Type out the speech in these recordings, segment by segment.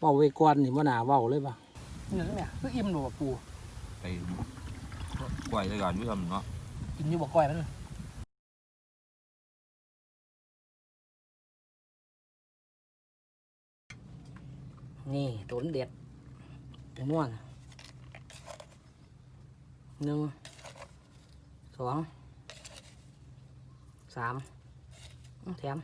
เว้าไว้ก่อนนี่บ่น่าเว้าเลยป่ะนี่แม่คืออิ่มหนูปูไปกล้วยด้วยกันพี่ทำเนาะกินอยู่บ่ก้อยมันนี่ตุนเด็ดเป็นนวลหนึ่งสองสามอื้อแถม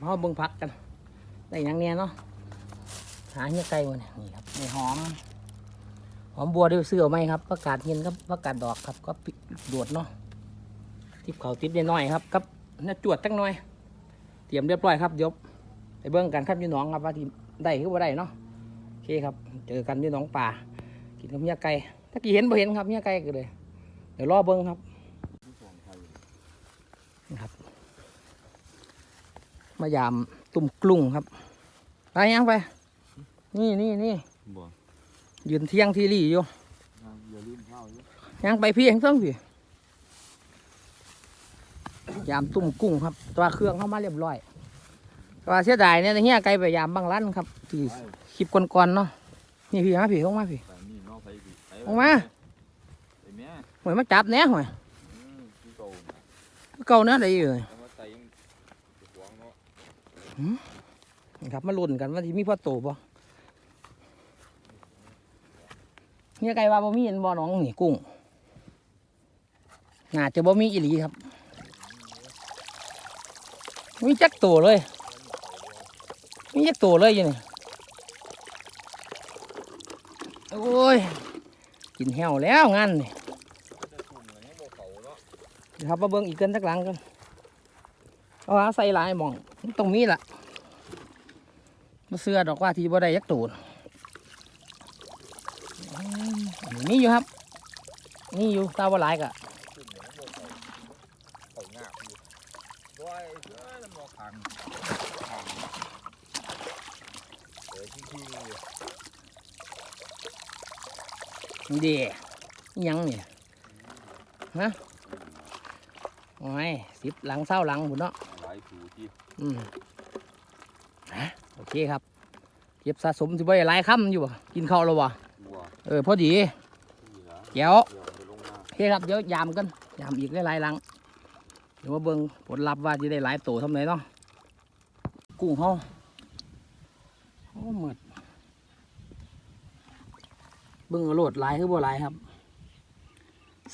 มาเบิ่งพักกัน ได้ยังเนี่ยเนาะหาเหี้ยไก่มาเนี่ยนี่ครับในหอม หอมบัวด้วยเสื้อไหมครับประกาศเงินครับประกาศดอกครับ ก็ปิดดวดเนาะทิปเขาทิปได้น้อยครับกับน่าจวดตั้งน่อย เตรียมเรียบร้อยครับเดี๋ยวไปเบิ่งกันครับยู่หนองครับว่าที่ได้คือว่าได้เนาะโอเคครับ เจอกันยู่หนองป่ากินกับเมียไก่ถ้ากี้เห็นบ่เห็นครับเมียไก่ก็เลยเดี๋ยวรอเบิ่งครับนี่ครับ มายาม ตุ่มกลุ่งครับ ไปยังไป นี่นี่นี่บ่ยืนเที่ยงที่รี่อยู่อย่าลืมข้าวด้วยยังไปพี่เองต้องพี่ยามตุ่มกุ้งครับ ตัวเครื่องเข้ามาเรียบร้อยตัวเสียดายเนี่ยเฮียไกลไปยามบางร้านครับที่คลิปก่อนๆเนาะนี่พี่มาพี่เข้ามาพี่แต่นี่นอกไปพี่ไปออกมาไปแม่หวยมาจับแหน่หวยอืมพี่โตนะเก่าเนื้อได้อยู่เลย แล้วมาใส่ยังขวางเนาะ นี่ครับมาลุ้นกันว่าที่มีพ่อโตบ่เฮียไกลว่าบ่มีเห็นบ่น้องนี่กุ้งน่าจะบ่มีอีหลีครับมีจักโตเลยมีจักโตเลยอยังนี่โอ้ยกินแห้วแล้วงานนี่จะชุ่มกันนะครับมาเบิ่งอีกเกินสักหลังกันเอาหาใส่ลายหมอง ตรงนี้ล่ะมาเสื้อดอกว่าที่บ่ได้ยักตูนมอันนี้มีอยู่ครับ นี่อยู่ตาบ่หลายกะนยังบ่เขาเขางาบอยู่ด้วยเอ้ยน้ำหมอกขังขังเอ้ยที่ที่นี่เดียังนี่ฮะโอ้ยสิบหลังเศร้าหลังบุญเนาะ โอเคครับ เก็บสะสมสิบ่ได้หลายคำอยู่บ่กินข้าวแล้วบ่บัวเออพอดีนี่ละเดี๋ยวเดี๋ยวไปลงมาโอเคครับเดี๋ยวยามกันยามอีกหลายๆหลังเดี๋ยวมาเบิ่งผลลัพธ์ว่าจะได้หลายโตทำไรเนาะกุ้งเฮาโอ้หมดเบิ่งเอาโหลดหลายคือบ่หลายครับ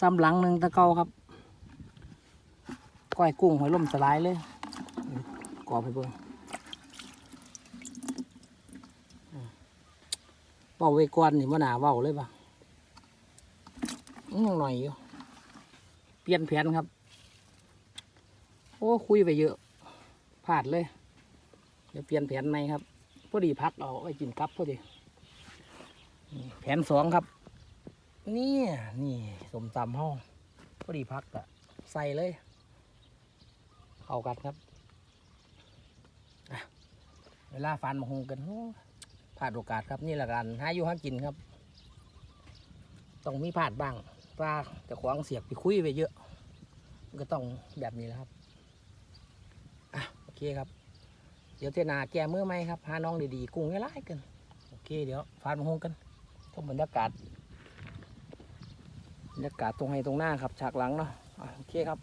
ซ้ำหลังหนึ่งตะเกาครับก้อยกุ้งหอยล่มสลายเลย กรอบไปเบิ่งเว้าไว้ก่อนนี่บ่น่าเว้าเลยป่ะอื้อยังหน่อยอยู่ เปลี่ยนแผนครับ โอ้คุยไปเยอะพลาดเลย เดี๋ยวเปลี่ยนแผนใหม่ครับ พอดีพักเอาไว้กินกับพอดีแผนสองครับ นี่นี่สมตำห้องพอดีพักอะใส่เลย เข้ากันครับ เวลาฟันมาหงกันโอ้พลาดโอกาสครับนี่แหละกันหาอยู่หากินครับ ต้องมีพลาดบ้างปลาจะขวางเสียกไปคุยไปเยอะ ก็ต้องแบบนี้แหละครับอะโอเคครับ เดี๋ยวเทนาแก้มือไหมครับหาน้องดีๆกุ้งไล่ๆกันโอเคเดี๋ยวฟาดมาหงกันชมบรรยากาศบรรยากาศตรงให้ตรงหน้าครับฉากหลังเนาะอะโอเคครับ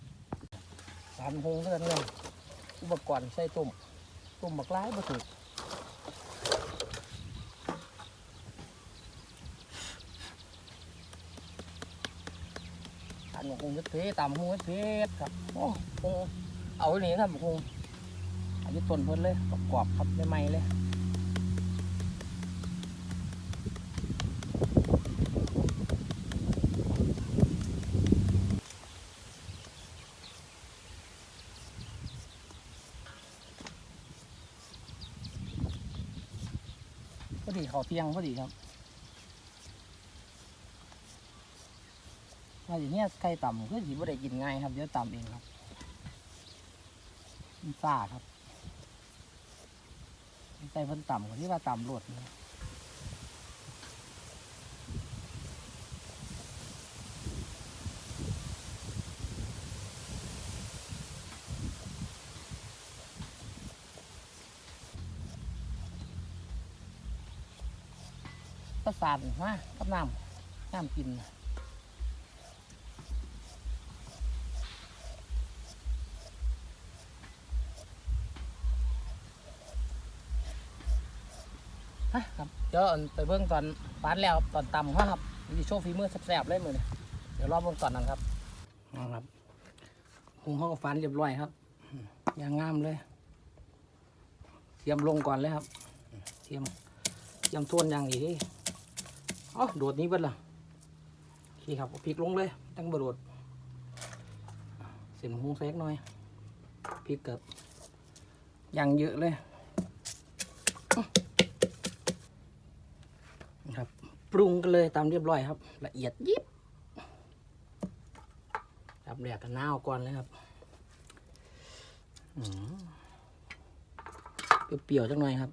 ฟาดมาหงกันเลยอุปกรณ์ใส่ตุ่มตุ่มบักไล่มาถูก อันคงจะเพตามหงเพชรครับโอ้คงเอาไว้นี่ครับคงอันนี้ต้นเพิ่นเลยกรอบครับไม่ไหม้เลยพอดีเขาเตียงพอดีครับ ว่าอย่างเนี้ยไก่ต่ำคือสีบ่ได้กินง่ายครับเดี๋ยวต่ำเองครับมันซ่าครับใจเพิ่นต่ำกว่าที่ว่าต่ำโลดนะประสานมากับน้ำน้ำกินฮะ ครับเดี๋ยวไปเบิ่งตอนฟานแล้วตอนต่ำครับมีโชว์ฝีมือแซ่บๆเลยมือนี่เดี๋ยวรอเบิ่งตอนนั้นครับเอาครับหุงเขาก็ฟานเรียบร้อยครับ อย่างงามเลยเตรียมลงก่อนเลยครับเตรียมเตรียมทวนอย่างอีกอ๋อโดดนี้เบิดละโอเคครับพริกลงเลย ตั้งบโดดเส้นหมูเล็กหน่อยพริกเกิบอย่างเยอะเลยนะครับ ปรุงกันเลยตามเรียบร้อยครับ ละเอียดยิบดับแดกกันน้าวก่อนเลยครับเปรี้ยวๆจังหน่อยครับ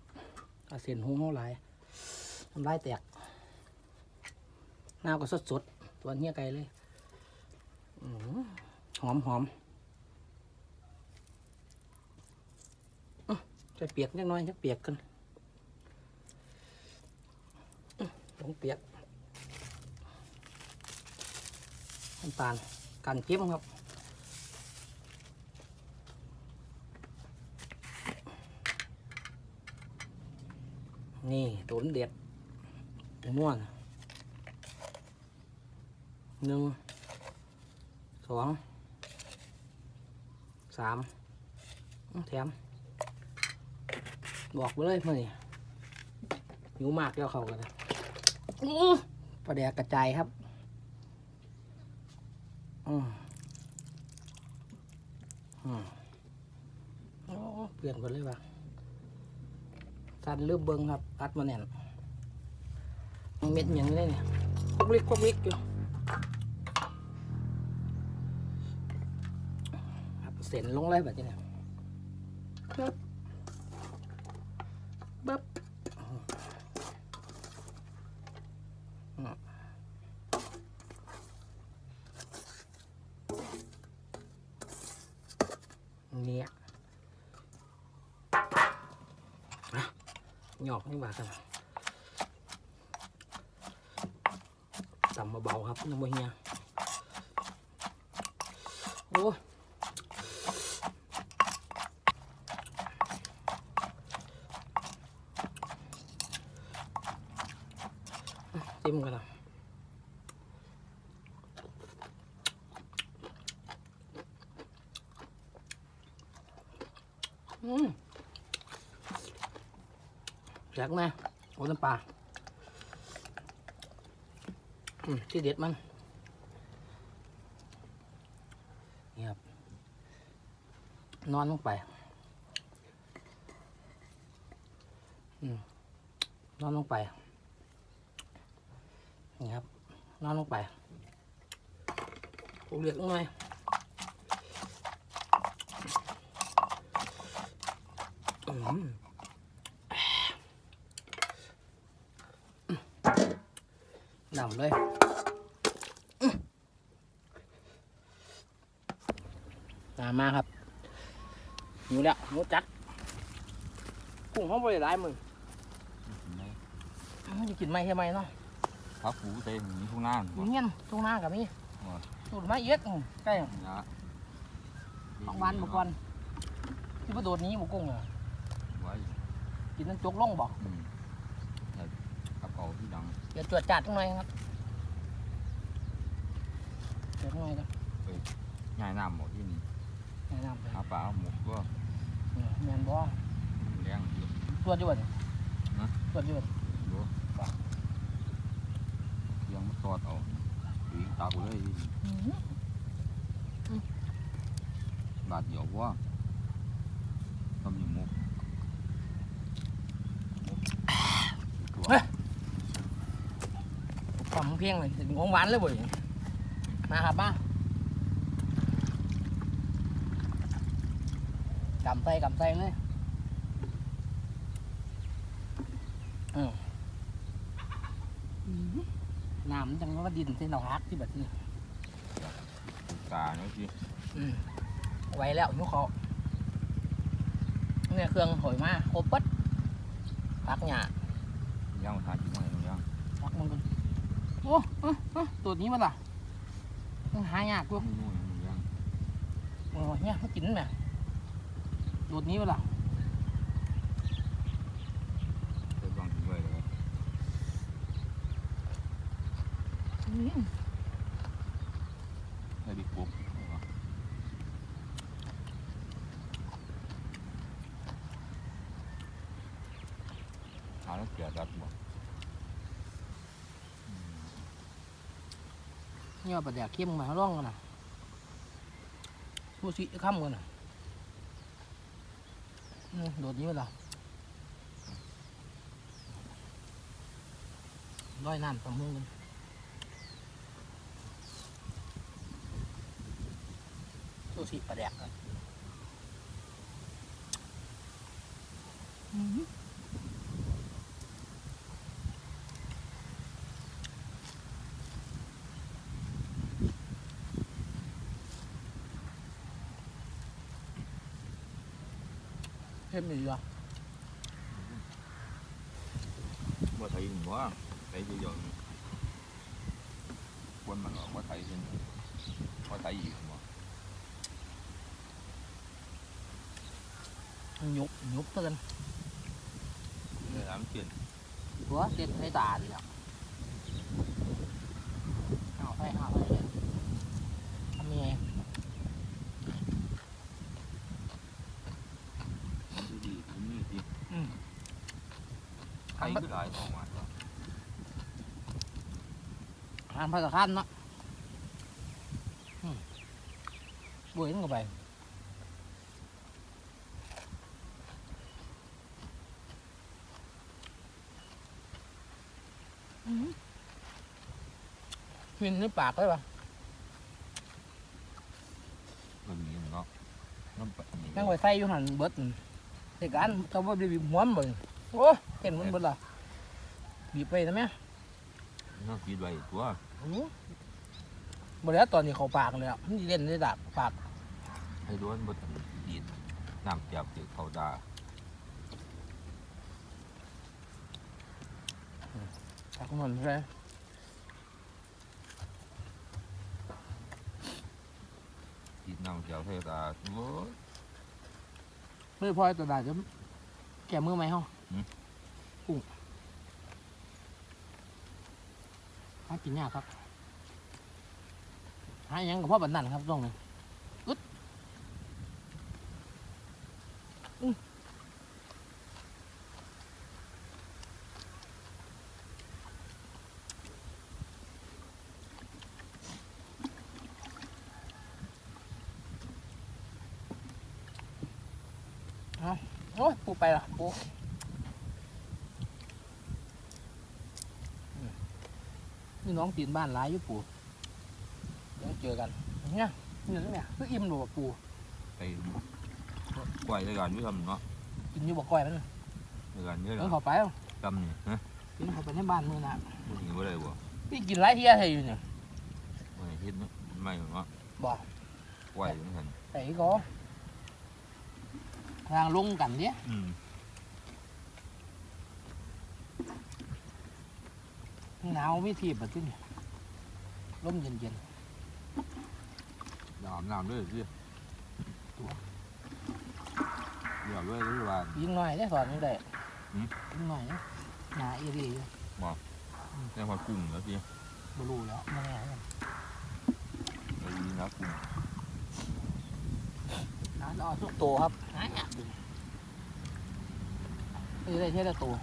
เอาเส้นหุ้งเท่าไหลายทำลายแตกหน้าก็สดสดๆตัวเนี้ยไกลเลยหอมหอมอื้อใส่เปียกนิดหน่อยจะเปียกกัน อื้อลงเปียกน้ำตาลกันเค็มครับนี่โดนเด็ดม่วนหนึ่งสองสามแถม บอกไปเลยมื่อนี่หิวมากแล้วเขากันนะ ประเดี๋ยวกระจายครับอืมอืมโอ้เปลี่ยนไปเลยว่ะสันเลือบเบิงครับ อัดมาแน่นเม็ดอย่างนี้เนี่ยคุกเล็กคุกเล็กอยู่ครับเส้นลงเลยแบบนี้เนี่ยปึ๊บปึ๊บอืม เนี่ยหยอกนี่มาครับตำมาเบาๆครับน้ำมันเฮียโอ้จิ้มกันนะอืม แจกแม่โอ้น้ำปลาอืมที่เด็ดมันนี่ครับนอนลงไปอืมนอนลงไปนี่ครับนอนลงไปปลูกเรียกหน่อยอืม นำเลยอื้อตามมาครับหิวแล้วหิวจัดกุ้งเขาบริได้มึงอื้อจะกินไหมใช่ไหมเนาะพักผูเต็มมีทุ่งนาอยู่เงี้ยตรงหน้ากับนี่อ๋อสูดไม้เย็ดอื้อใกล้นะของหวานบุก่อนที่ประโดดหนี้บุกุ้งอะไว้กินนั่นจกลงบอกอืมแต่กับ เขาที่ดังเดี๋ยวจวดจัดตรงไหนอยครับเดี๋ยวตรงไหนอยกันง่ายน้ำหมดที่นี่แนะนำไปหาปลาหมกก็เออแมนบอแรงอยู่ ตรวจอยู่บ่ฮะ ตรวจอยู่บ่ดูยังมาตอดเอาปีตากูเลยอื้อบาดเดียวว่าทำอย่างหมกตัวความ เพียงเลยถึงของหวานเลยบ่ยมาครับมากำใส่กำใส่เลยอืมน้ำมันจังว่าดินเส้นดอกฮักที่แบบนี้ตาเนาะสิอืมไว้แล้วยุเขาเนี่ยเครื่องหอยมาครบปัดพักหยาย่างมาทานกินมาตรงย่างรักมันกันโอ้เอ้อเอ้ตัวนี้มันล่ะมันหายากด้วยนู่นๆยังโอ้เนี่ยมันกินไหมตัวนี้มันล่ะไปฟังถึงไว้เลยอืมให้บิ๊กปุ๊บหาแล้วเกลียดรัดบ่เนี่ ยปลาแดกเข้มมาร่องกันนะมูสิข้ามกันนะโดดนี้มันล่ะร้อยน้ำสองมือกันมูสิปลาแดกกันอื มเข้มอยู่อะว่าไทยหัวไทยเยอะๆควรมันหรอกว่าไทยเป็นว่าไทยอีกหัว ยุบยุบเตือน เลยน้ำเกลียน หัวเต็มในตาเลยอะเอาให้เอาให้เลยทำยังไง ดีดีผมนี่ดี อืม ไทยคือหลายสองวัน ทานพักกะขันเนาะอืมบุ้ยมันก็ไปอืมฟินในปากเลยปะก็มีเนาะน้ำปลายังไว้ใส่อยู่หันเบิดเหตุการณ์เขาบ่ได้บีบหัวมันเบ่โอ้เห็นมันเบิดล่ะบีบไปนะแม่น้ำกินไว้ตัว อื้อบ่แล้วตอนนี้เขาปากเลยอะมันสิเล่นในดากปากให้ด้วนบดดีดน้ำจับติดเขาดาปากมันใช่ดีดน้ำจับเทดาโอ้ย ไม่พอตัวดาจะแก้มือไหมเฮาหืม กุ้งหา กินยากครับหายังกับพ่อบันนันครับตรงนี้อึดอื้อโอ้ยปูไปละปูอืม นี่น้องตีนบ้านร้ายอยู่ปูเดี๋ยวเจอกันเนี่ยนี่นี่เนี่ยคืออิ่มหรือปูไปกล้วยด้วยกันวิทำเนาะกินอยู่บ่ก้อยมันด้วยกันเยอะเดิแล้นวเข้าไปเอาจำนี่ฮะกินเข้าไปในบ้านมือน่ะมึงว่าได้บ่พี่กินหลายเที่ยใส่อยู่เนี่ยไม่เฮ็ดเนาะไม่เนาะบ่กล้วยเหมือนกันไอ้ก็ทางลงกันเนี่ยอืม หนาวไม่ทีบแบบนี้ลมเย็นเย็นน้ำน้ำด้วยสิเดี๋ยวด้วยด้วยว่าๆยิงหน่อยได้สอนยังได้หืม ยิงหน่อยนะหนาเอรีอยู่ได้พอกุ้งแล้วสิบรูแล้วมาแน่กันไปดีนะกุ้งหาดอทุกตัวครับหายากอยู่นี่ได้แค่ละตัว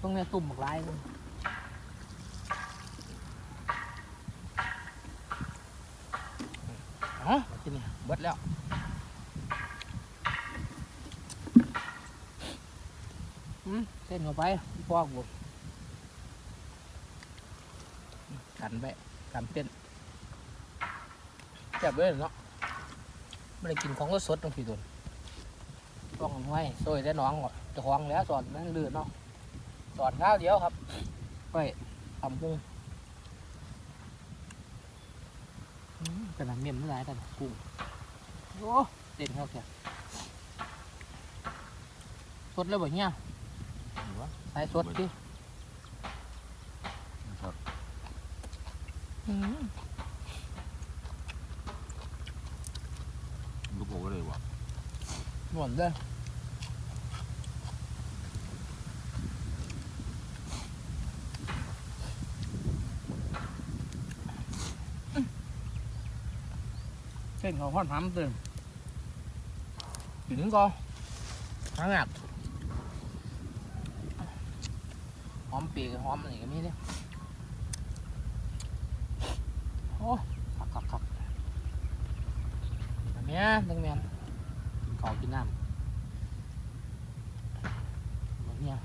ตรงเนี้ยตุ่มบักลายเลย อ๋อกินนี่เบิดแล้วอืมเส้นเข้าไปพอกบุกันไปกันเป็นจับเลยเนาะไม่ได้กินของรสสดตรงพี่ตุนต้องไว้อยได้น้องก่อนจะคล้องแล้วสอนนั่งลื่นเนาะสอนข้าวเดียวครับไปทำกุ้ง แต่ละเมียมมันหายแต่ละกุ้งโอ้เต็มเขาแก่สดเลยบ่เนี่ยสายสดดิครับลูกโอ้เลยวะหวานเด้อ นเขาห้อนพัมตื่นถึงก็ทั้งหักหอมปีกหอมอะไรก็มีเนี่ยโอ้ขักขักขักแบบนี้ตึงเมียนเขากินน้ำแบบเนี้ย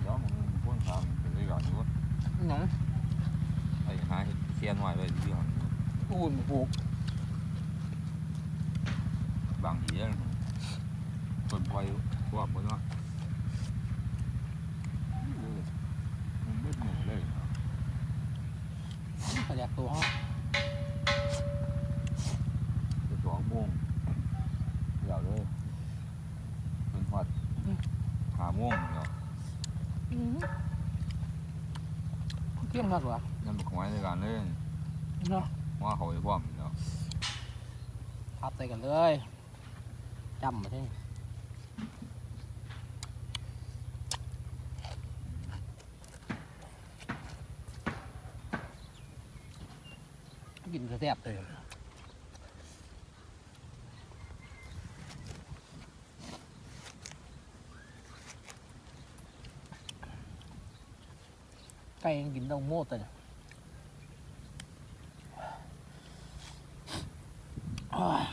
เดี๋ยวมึงพ่นทางเป็นได้ก่อนนู้น หนัง ไอ้หาเทียนไว้ไว้ที่ห้อง อุ่นผูก บางทีคนปล่อยพวกมันเนาะมันไม่เหนื่อยเลยกระแดกตัวห้องจะสองโมงเดี๋ยวเลยเป็นวัดหาโมงเนาะเที่ยงมากกว่านั่นเป็นของไว้ในการเล่นเนาะว่าเขาไปพร้อมเนาะทับใส่กันเลย จำมาที่กินกระแทบเลยไก่ยังกินต้าโม่แต่เลยอ้าย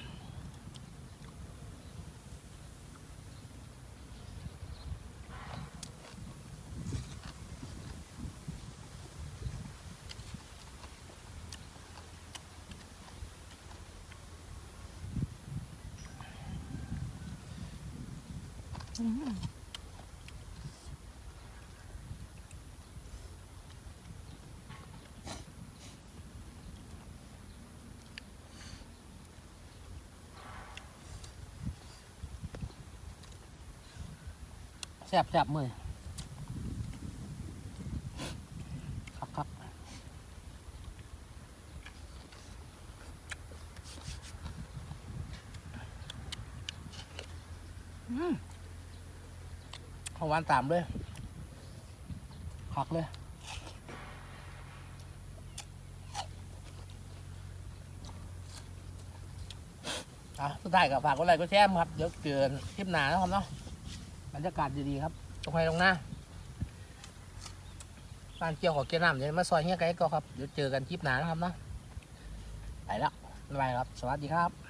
แซ่บแซ่บมือครับครับอืม ข้าวหวานตามเลยคักเลยอะสุดท้ายกับฝากกดไลค์กดแชร์ครับ เดี๋ยวเกินคลิปหนานะครับเนาะบรรยากาศดีๆครับตรงไปตรงหน้าบ้านเกี่ยวของเกียร์น้ำเดี๋ยวมาซอยเฮียไก่ก็ครับ เดี๋ยวเจอกันคลิปหนานะครับเนาะไปแล้วบ๊ายบายครับ สวัสดีครับ